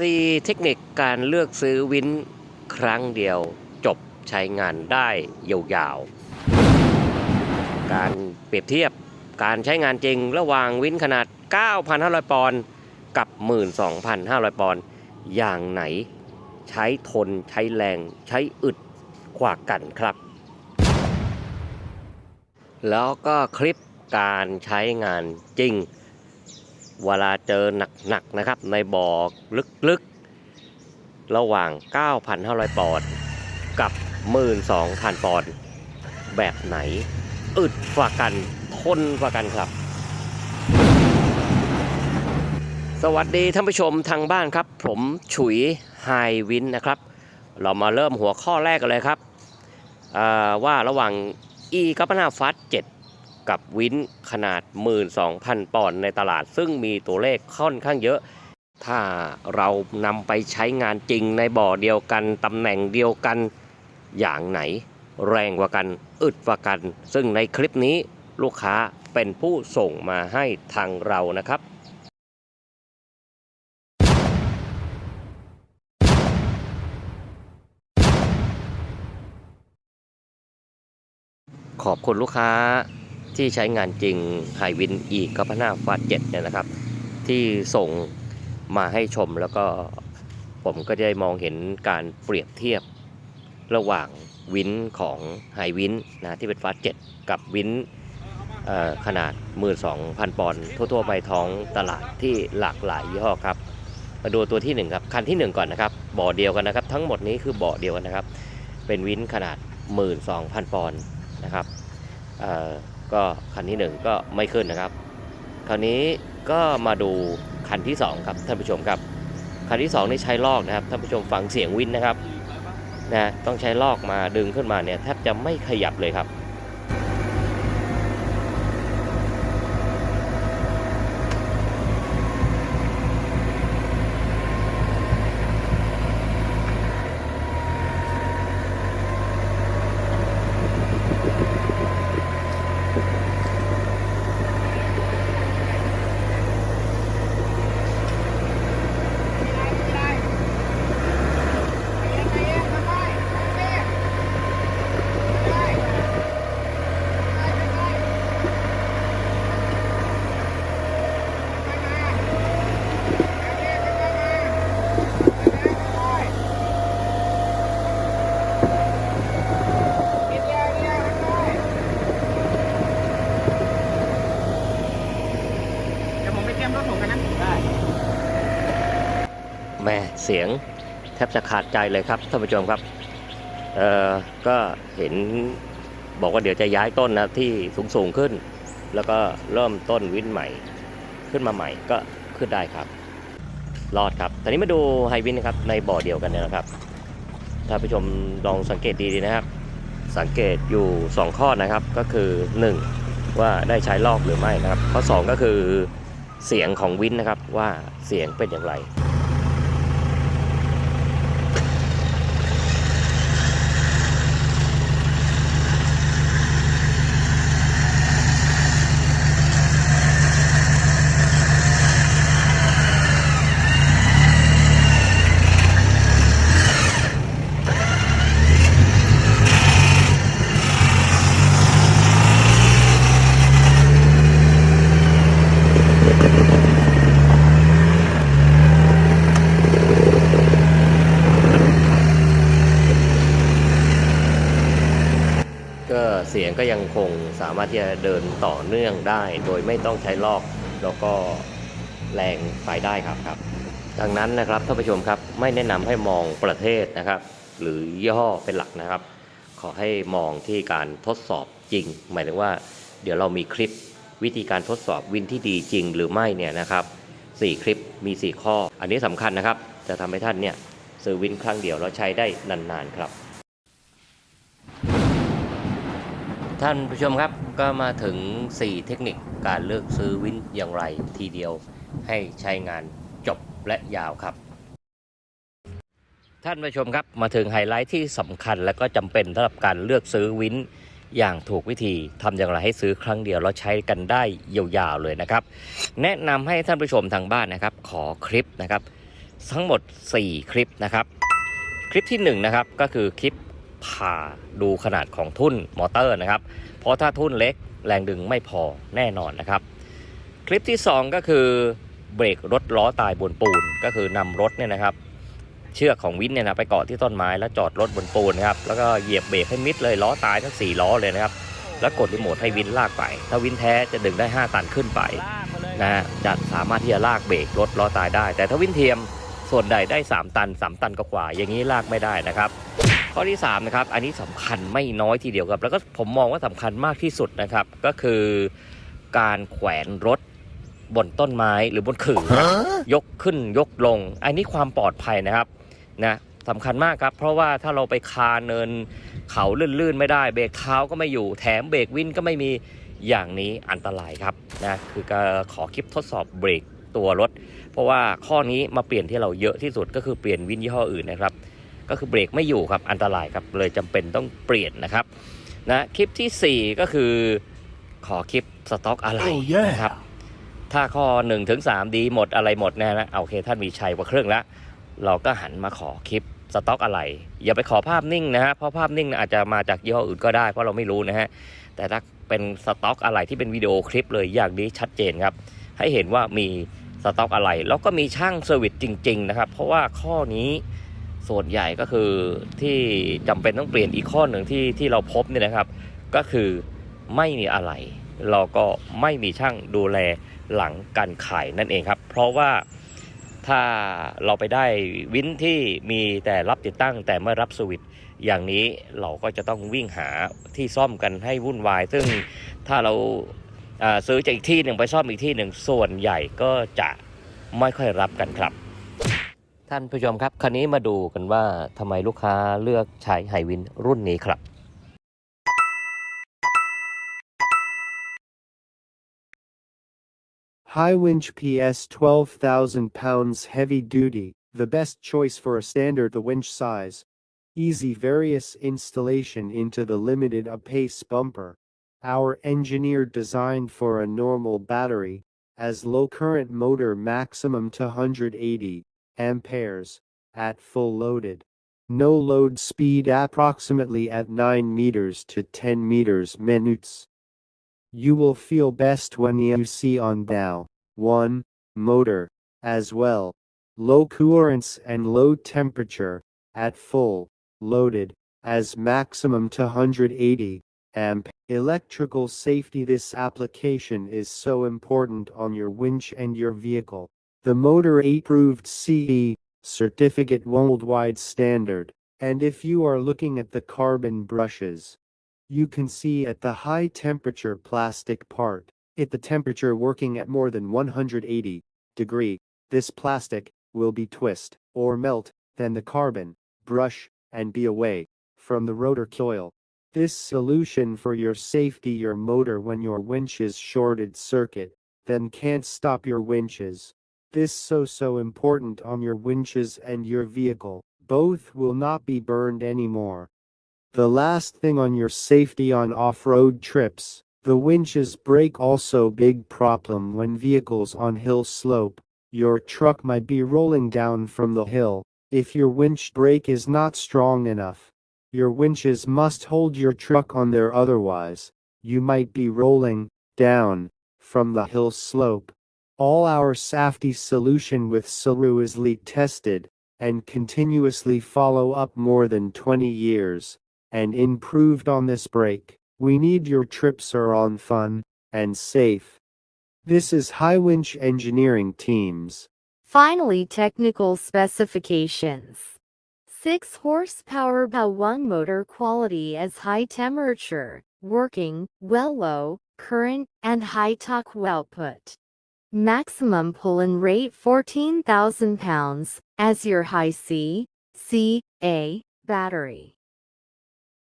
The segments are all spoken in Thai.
4 เทคนิคการเลือกซื้อวินครั้งเดียวจบใช้งานได้ยาวๆ การเปรียบเทียบการใช้งานจริงระหว่างวินขนาด 9,500 ปอนด์กับ 12,500 ปอนด์อย่างไหนใช้ทนใช้แรงใช้อึดกว่ากันครับ แล้วก็คลิปการใช้งานจริง เวลาเจอหนักๆนะครับ ในบ่อลึกๆ ระหว่าง 9,500 ปอนด์กับ 12,000 ปอนด์แบบไหน อึดกว่ากันทนกว่ากันครับ สวัสดีท่านผู้ชมทางบ้านครับ ผมฉุยไฮวินนะครับ เรามาเริ่มหัวข้อแรกกันเลยครับว่าระหว่าง e กัปนาฟัส7 กับวินขนาด 12,000 ปอนด์ในตลาด ซึ่งมีตัวเลขค่อนข้างเยอะ ถ้าเรานำไปใช้งานจริงในบ่อเดียวกันตำแหน่งเดียวกันอย่างไหน แรงกว่ากันอึดกว่ากัน ซึ่งในคลิปนี้ลูกค้าเป็นผู้ส่งมาให้ทางเรานะครับขอบคุณลูกค้า ที่ใช้งานจริงไฮวินอีกกับพนาฟาเจ็ดเนี่ยนะครับ ที่ส่งมาให้ชมแล้วก็ผมก็ได้มองเห็นการเปรียบเทียบระหว่างวินของไฮวินนะที่เป็นฟาเจ็ดกับวินขนาด 12,000 ปอนด์ทั่วๆไปท้องตลาดที่หลากหลายยี่ห้อครับ มาดูตัวที่1ครับคันที่ 1 ก่อนนะครับบ่อเดียวกันนะครับ ทั้งหมดนี้คือบ่อเดียวกันนะครับ เป็นวินขนาด 12,000 ปอนด์นะครับ ก็คันที่ 1 ก็ไม่ขึ้นนะครับ คราวนี้ก็มาดูคันที่ 2 ครับท่านผู้ชมครับ คันที่2นี่ใช้ลอกนะครับท่านผู้ชมฟังเสียงวินนะครับนะต้องใช้ลอกมาดึงขึ้นมาเนี่ยแทบจะไม่ขยับเลยครับ เดี๋ยวผมไปเตรียมรถผมกันนะได้ แม่ เสียงแทบจะขาดใจเลยครับท่านผู้ชมครับเอ่อก็เห็นบอกว่าเดี๋ยวจะย้ายต้นนะที่สูงสูงขึ้น แล้วก็เริ่มต้นวินใหม่ ขึ้นมาใหม่ก็ขึ้นได้ครับ รอดครับตอนนี้มาดูไฮวินนะครับในบ่อเดียวกันเนี่ยนะครับท่านผู้ชมลองสังเกตดีๆนะครับ สังเกตอยู่ 2 ข้อนะครับก็คือ 1 ว่าได้ใช้ลอกหรือไม่นะครับ ข้อ 2 ก็คือเสียงของวินนะครับว่าเสียงเป็นอย่างไร ก็เสียง ก็ยังคงสามารถที่จะเดินต่อเนื่องได้ โดยไม่ต้องใช้ลอกแล้วก็แรงไปได้ครับครับดังนั้นนะครับท่านผู้ชมครับไม่แนะนำให้มองประเทศนะครับ หรือยี่ห้อเป็นหลักนะครับ ขอให้มองที่การทดสอบจริง หมายถึงว่า เดี๋ยวเรามีคลิปวิธีการทดสอบวินที่ดีจริงหรือไม่เนี่ยนะครับสี่คลิปมี 4 ข้อ อันนี้สำคัญนะครับ จะทำให้ท่านเนี่ยซื้อวินครั้งเดียวแล้วใช้ได้นานๆครับ ท่านผู้ชมครับก็มาถึง 4 เทคนิคการเลือกซื้อวินอย่างไรทีเดียวให้ใช้งานจบและยาวครับ ท่านผู้ชมครับมาถึงไฮไลท์ที่สำคัญและก็จำเป็นสำหรับการเลือกซื้อวินอย่างถูกวิธีทำอย่างไรให้ซื้อครั้งเดียวแล้วใช้กันได้ยาวๆเลยนะครับ แนะนำให้ท่านผู้ชมทางบ้านนะครับ ขอคลิปนะครับ ทั้งหมด 4 คลิปนะครับ คลิปที่1นะครับก็คือคลิป ผ่าดูขนาดของทุ่นมอเตอร์นะครับ เพราะถ้าทุ่นเล็กแรงดึงไม่พอแน่นอนนะครับ คลิปที่ 2 ก็คือเบรกรถล้อตายบนปูน ก็คือนำรถเนี่ยนะครับ เชือกของวินเนี่ยนะไปเกาะที่ต้นไม้แล้วจอดรถบนปูนนะครับแล้วก็เหยียบเบรกให้มิดเลยล้อตายทั้ง4ล้อเลยนะครับ แล้วกดรีโมทให้วินลากไป ถ้าวินแท้จะดึงได้ 5 ตันขึ้นไปนะฮะจะสามารถที่จะลากเบรกรถล้อตายได้ แต่ถ้าวินเทียมส่วนใดได้ 3 ตัน 3 ตันก็กว่าอย่างนี้ลากไม่ได้นะครับ ข้อที่3นะครับอันนี้สำคัญไม่น้อยทีเดียวครับ แล้วก็ผมมองว่าสำคัญมากที่สุดนะครับ ก็คือการแขวนรถบนต้นไม้หรือบนขื่อครับยกขึ้นยกลง อันนี้ความปลอดภัยนะครับนะสำคัญมากครับ เพราะว่าถ้าเราไปคาเนินเขาลื่นๆไม่ได้เบรกเท้าก็ไม่อยู่แถมเบรกวินก็ไม่มีอย่างนี้อันตรายครับนะคือการขอคลิปทดสอบเบรกตัวรถ เพราะว่าข้อนี้มาเปลี่ยนที่เราเยอะที่สุดก็คือเปลี่ยนวินยี่ห้ออื่นนะครับ ก็คือเบรกไม่อยู่ครับอันตรายครับเลยจำเป็นต้องเปลี่ยนนะครับนะคลิปทีสี่ 4 ก็คือขอคลิปสต็อกอะไร Oh, yeah. นะครับถ้าข้อ1ถึง3ดีหมดอะไรหมดเนยนะโอเค ท่านมีชัยกว่าเครื่องแล้ว เราก็หันมาขอคลิปสต็อกอะไร อย่าไปขอภาพนิ่งนะฮะเพราะภาพนิ่งอาจจะมาจากยี่ห้ออื่นก็ได้เพราะเราไม่รู้นะฮะแต่ถ้าเป็นสต็อกอะไรที่เป็นวิดีโอคลิปเลยอย่างนี้ชัดเจนครับ ให้เห็นว่ามีสต็อกอะไร แล้วก็มีช่างเซอร์วิสจริง ๆ นะครับ เพราะว่าข้อนี้ ส่วนใหญ่ก็คือที่จำเป็นต้องเปลี่ยนอีกข้อหนึ่งที่ที่เราพบเนี่ยนะครับ ก็คือไม่มีอะไรเราก็ไม่มีช่างดูแลหลังการขายนั่นเองครับ เพราะว่าถ้าเราไปได้วินที่มีแต่รับติดตั้งแต่ไม่รับสวิตช์อย่างนี้เราก็จะต้องวิ่งหาที่ซ่อมกันให้วุ่นวาย ซึ่งถ้าเราซื้อจากอีกที่หนึ่งไปซ่อมอีกที่หนึ่งส่วนใหญ่ก็จะไม่ค่อยรับกันครับ ท่านผู้ชมครับคันนี้มาดูกันว่าทำไมลูกค้าเลือกใช้ไฮวินรุ่นนี้ครับ High winch PS 12,000 pounds heavy duty, the best choice for a standard the winch size. Easy various installation into the limited apace bumper. Our engineer designed for a normal battery, as low current motor maximum to 180 amperes at full loaded. No load speed approximately at 9 meters to 10 meters minutes. You will feel best when you see on now. 1. Motor. As well. Low clearance and low temperature. At full. Loaded. As maximum to 180 amp. Electrical safety This application is so important on your winch and your vehicle. The motor approved CE certificate worldwide standard. And if you are looking at the carbon brushes, you can see at the high temperature plastic part, at the temperature working at more than 180 degree, this plastic will be twist or melt, then the carbon brush and be away from the rotor coil. This solution for your safety your motor when your winch is shorted circuit, then can't stop your winches. This so so important on your winches and your vehicle, both will not be burned anymore. The last thing on your safety on off-road trips, the winches break also big problem when vehicles on hill slope. Your truck might be rolling down from the hill. If your winch brake is not strong enough, your winches must hold your truck on there otherwise, you might be rolling down from the hill slope. All our safety solution with Saru is leak tested and continuously follow up more than 20 years and improved on this break. We need your trips are on fun and safe. This is High Winch Engineering Teams. Finally, technical specifications. 6 horsepower by 1 motor quality as high temperature, working, well low, current, and high torque output. Maximum pull-in rate 14,000 pounds, as your high C, C, A, battery.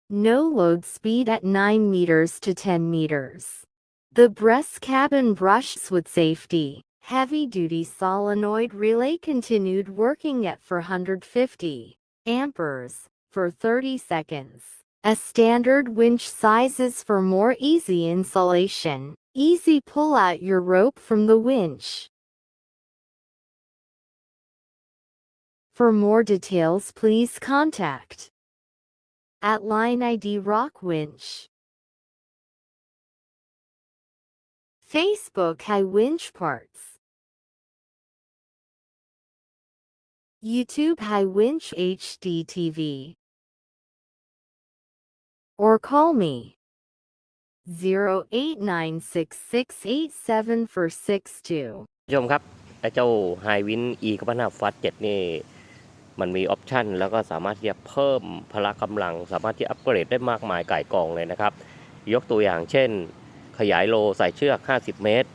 No load speed at 9 meters to 10 meters. The breast cabin brushes with safety. Heavy duty solenoid relay continued working at 450 amperes for 30 seconds. A standard winch sizes for more easy installation. Easy pull out your rope from the winch. For more details, please contact at line ID Rock Winch. Facebook High Winch Parts. YouTube High Winch HD TV. Or call me 0896687462. ผู้ชมครับไอ้เจ้า h i วิน e กับพนาฟัสเจ็ดนี่ มันมีออปชันแล้วก็สามารถที่จะเพิ่มพละกำลัง สามารถที่อัปเกรดได้มากมายก่ายกองเลยนะครับ ยกตัวอย่างเช่น ขยายโลใส่เชือก 50 เมตร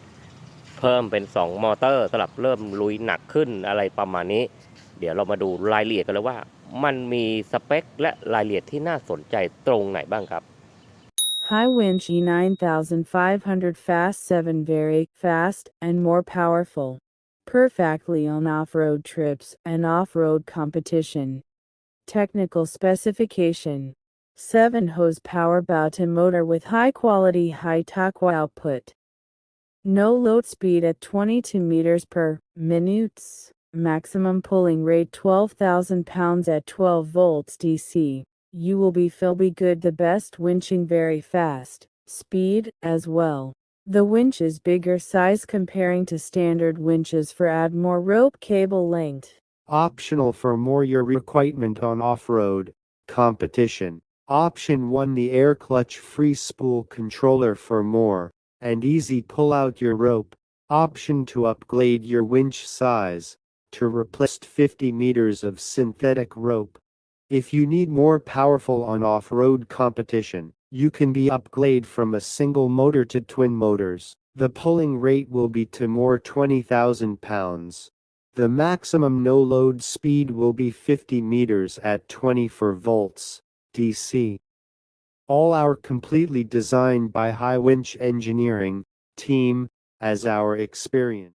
เพิ่มเป็น 2 มอเตอร์สำหรับเริ่มลุยหนักขึ้นอะไรประมาณนี้ เดี๋ยวเรามาดูรายละเอียดกันเลยว่า มันมีสเปคและรายละเอียดที่น่าสนใจตรงไหนบ้างครับ High winch E9500 fast 7 very fast and more powerful. Perfectly on off-road trips and off-road competition. Technical specification. 7 horsepower Bowton motor with high quality high torque output. No load speed at 22 meters per minute. Maximum pulling rate 12,000 pounds at 12 volts DC. You will be feel be good the best winching very fast, speed as well. The winch is bigger size comparing to standard winches for add more rope cable length. Optional for more your equipment on off-road competition. Option 1 the air clutch free spool controller for more and easy pull out your rope. Option to upgrade your winch size to replace 50 meters of synthetic rope. If you need more powerful on off-road competition, you can be upgrade from a single motor to twin motors. The pulling rate will be to more 20,000 pounds. The maximum no load speed will be 50 meters at 24 volts DC. All our completely designed by High Winch Engineering team as our experience.